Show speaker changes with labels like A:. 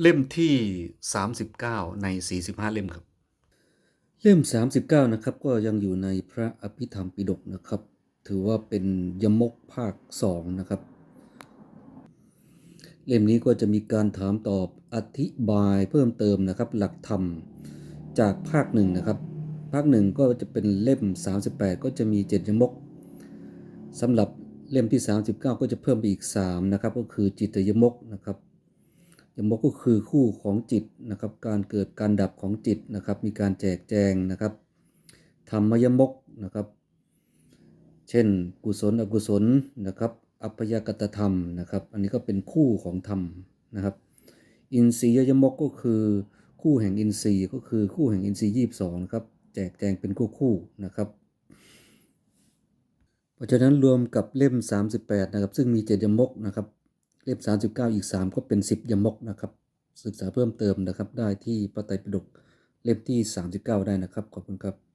A: เล่มที่ 39 ใน 45 เล่มครับ
B: เล่ม 39 นะครับ ก็ยังอยู่ในพระอภิธรรมปิฎกนะครับ ถือว่าเป็นยมกภาค 2 นะครับ เล่มนี้ก็จะมีการถามตอบอธิบายเพิ่มเติมนะครับ หลักธรรมจากภาคหนึ่งนะครับ ภาคหนึ่งก็จะเป็นเล่ม 38 ก็จะมี 7 ยมกสำหรับเล่มที่ 39 ก็จะเพิ่มไปอีก 3 นะครับ ก็คือจิตยมกนะครับ ยมกก็คือคู่ของจิตนะครับ การเกิดการดับของจิตนะครับ มีการแจกแจงนะครับธรรมยมกนะครับ เช่น กุศลอกุศลนะครับ อัพยากตธรรมนะครับ อันนี้ก็เป็นคู่ของธรรมนะครับ อินทรียยมกก็คือคู่แห่งอินทรีย์ก็คือคู่แห่งอินทรีย์ยี่สิบสองนะครับ แจกแจงเป็นคู่คู่นะครับ เพราะฉะนั้นรวมกับเล่ม 38 นะครับ ซึ่งมี7ยมกนะครับ เล่ม39 อีก 3 ก็เป็น 10ยมกนะครับ ศึกษาเพิ่มเติมนะครับ ได้ที่พระไตรปิฎกเล่มที่ 39 ได้นะครับ ขอบคุณครับ